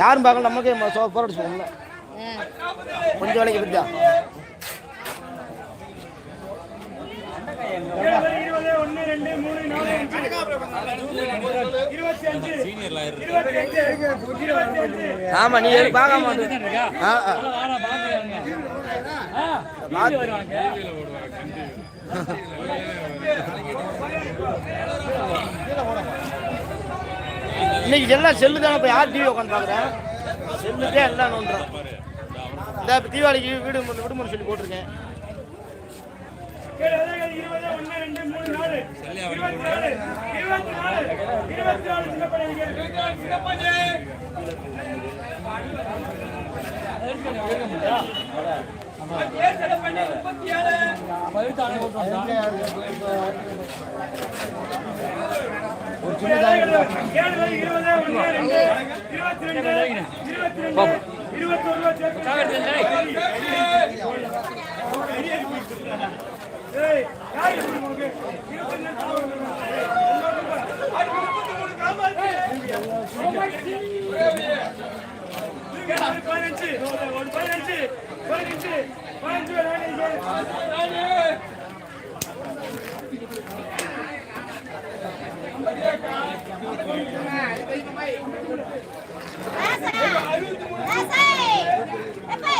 யாரும் பார்க்கல நமக்கே போராடிச்சு சொல்லல கொஞ்சம் வேலைக்கு பிடிச்சா ஆமா நீ எது பார்க்க மாட்டேன் இன்னைக்கு எல்லாம் செல்லு தானே இப்போ யார் டிவி உட்காந்து பார்க்குறேன் செல்லுக்கே எல்லாம் நோண்டுறோம். இந்த இப்போ தீபாவளிக்கு வீடு விடுமுறை சொல்லி போட்டிருக்கேன். இருபது ஒன்று பதினஞ்சு பதினஞ்சு பதினஞ்சு பதினஞ்சு ஏழு இருபது ஒன்று ரெண்டு இருபத்தி நாலு இருபத்தி நாலு இருபத்தி அஞ்சு இருபத்தி நாலு இருபத்தி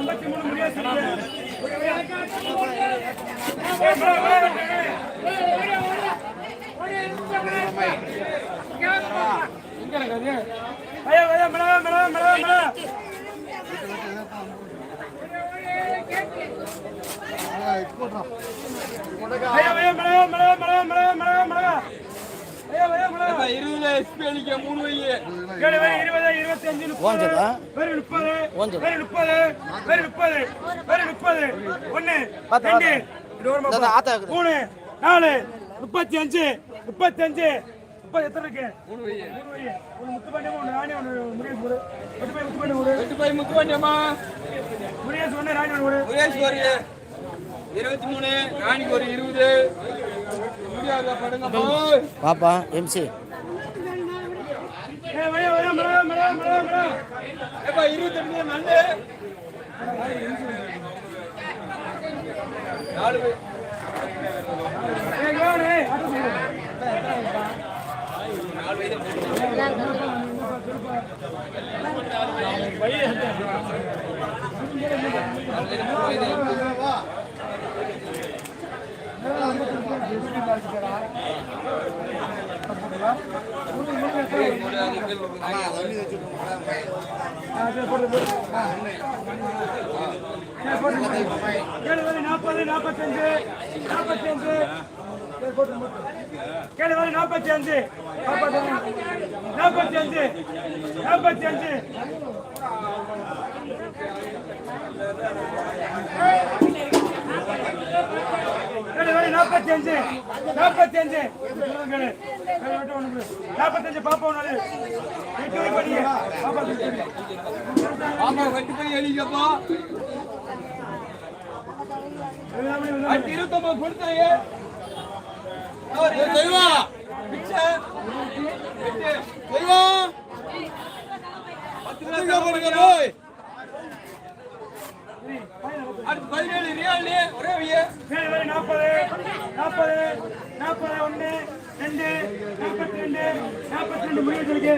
madam madam madam madam madam ஐயா ஐயா மேடம் இருபது எஸ்பி அடிக்க மூணு வை. ஏழு பேர் இருபது இருபத்தி அஞ்சு ஓஞ்சதா? பேர் முப்பது முப்பது பேர் முப்பது பேர் முப்பது. ஒன்று பார்த்து, ரெண்டு பார்த்து. இது ஒரு இந்த மாப்பா. ஆத்தா இருக்குது. மூணு நாலு முப்பத்தி அஞ்சு முப்பத்தி அஞ்சு முப்பது எத்தனை இருக்கு? மூணு வை. ஒன்று முத்து பண்ணி ஒன்று ராணி ஒன்று முருகேஷ் ஒரு. எட்டு போய் முத்து பண்ணி ஒரு. எட்டு போய் முத்து பண்ணியம்மா முருகேஷ் ஒன்று ராணி ஒன்று ஒரு. சுரேஷ் ஒரு. இருபத்தி மூணு ராணிக்கு ஒரு இருபது. பாப்பா எம்சி ஏ வயா வயா மேடம் மேடம் மேடம் மேடம் ஏப்பா இருபத்தெட்டு நல்ல நாலு பேர் ஏ கவனி ஆட்டோ செய்யுங்க. கேளுவரி நாற்பது நாற்பத்தஞ்சு நாற்பத்தஞ்சு கேளுவரி நாற்பத்தி அஞ்சு நாற்பத்தி அஞ்சு நாற்பத்தி அஞ்சு நாற்பத்தி அஞ்சு நாற்பத்தி அஞ்சு கேளு நாற்பத்தஞ்சு பாப்பா ஒன்று எட்டு வை படிங்க பாப்பா எட்டு வை. ஆமா கட்டி போய் எழுதிக்கப்பா. இருபத்தொன்பது கொடுத்தாயே. தெய்வா தெய்வா பத்து கிலோ போடுங்க போய் பதினேழு ரியாலு ஒரே பேர் நாற்பது நாற்பது நாற்பது ஒன்று ரெண்டு நாற்பத்தி ரெண்டு நாற்பத்தி ரெண்டு முடிவு இருக்கு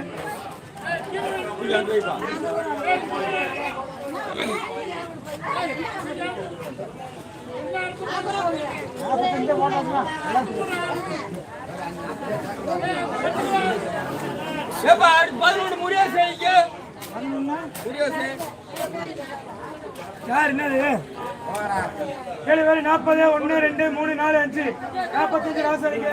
பதினொன்று முடியாது இங்க முடியாது யார் என்னது? ஏழு பேர் நாற்பது ஒன்று ரெண்டு மூணு நாலு அஞ்சு. நாற்பத்தஞ்சு ராசாரிக்கு